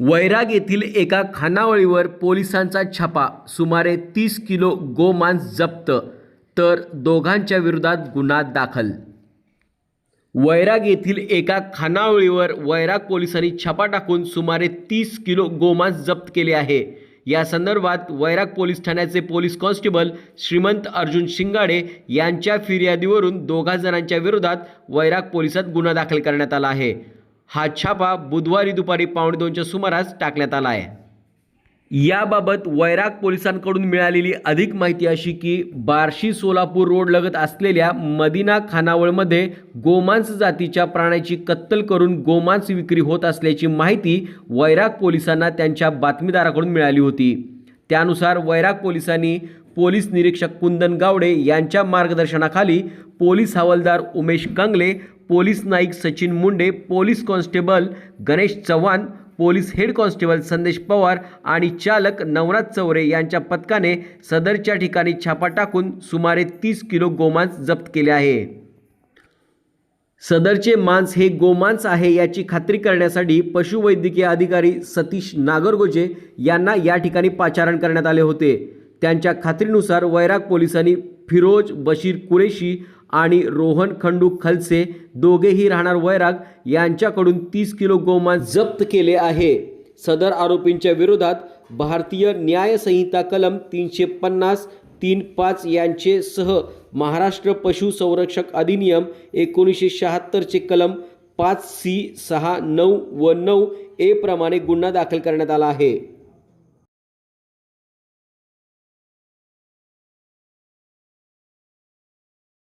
वैराग येथील एका खानावळीवर पोलिसांचा छापा सुमारे तीस किलो गोमांस जप्त तर दोघांच्या विरोधात गुन्हा दाखल. वैराग येथील एका खानावळीवर वैराग पोलिसांनी छापा टाकून सुमारे तीस किलो गोमांस जप्त केले आहे. या संदर्भात वैराग पोलीस ठाण्याचे पोलीस कॉन्स्टेबल श्रीमंत अर्जुन शिंगाडे यांच्या फिर्यादीवरून दोघा जणांच्या विरोधात वैराग पोलिसात गुन्हा दाखल करण्यात आला आहे. हा छापा बुधवारी दुपारी पावणे दोनच्या सुमारास टाकण्यात आला आहे. याबाबत वैराग पोलिसांकडून मिळालेली अधिक माहिती अशी की बार्शी सोलापूर रोड लगत असलेल्या मदिना खानावळमध्ये गोमांस जातीच्या प्राण्याची कत्तल करून गोमांस विक्री होत असल्याची माहिती वैराग पोलिसांना त्यांच्या बातमीदाराकडून मिळाली होती. त्यानुसार वैराग पोलिसांनी पोलीस निरीक्षक कुंदन गावडे यांच्या मार्गदर्शनाखाली पोलीस हवालदार Umesh Kangle police Naik Sachin Munde police constable Ganesh Chavan police head constable Sandesh Pawar आणि चालक नवनाथ चौरे यांच्या पथकाने सदरच्या ठिकाणी छापा टाकून सुमारे तीस किलो गोमांस जप्त केले आहे. सदरचे मांस हे गोमांस आहे याची खात्री करण्यासाठी पशुवैद्यकीय अधिकारी सतीश नागरगोजे यांना या ठिकाणी पाचारण करण्यात आले होते. त्यांच्या खात्रीनुसार वैराग पोलिसांनी फिरोज बशीर कुरेशी आणि रोहन खंडू खलसे दोघेही राहणार वैराग. यांच्याकडून तीस किलो गोमांस जप्त केले आहे. सदर आरोपींच्या विरोधात भारतीय न्यायसंहिता कलम तीनशे पन्नास तीन पाच यांचे सह महाराष्ट्र पशु संरक्षक अधिनियम एकोणीसशे शहात्तरचे कलम पाच सी सहा नऊ व नऊ ए प्रमाणे गुन्हा दाखल करण्यात आला आहे.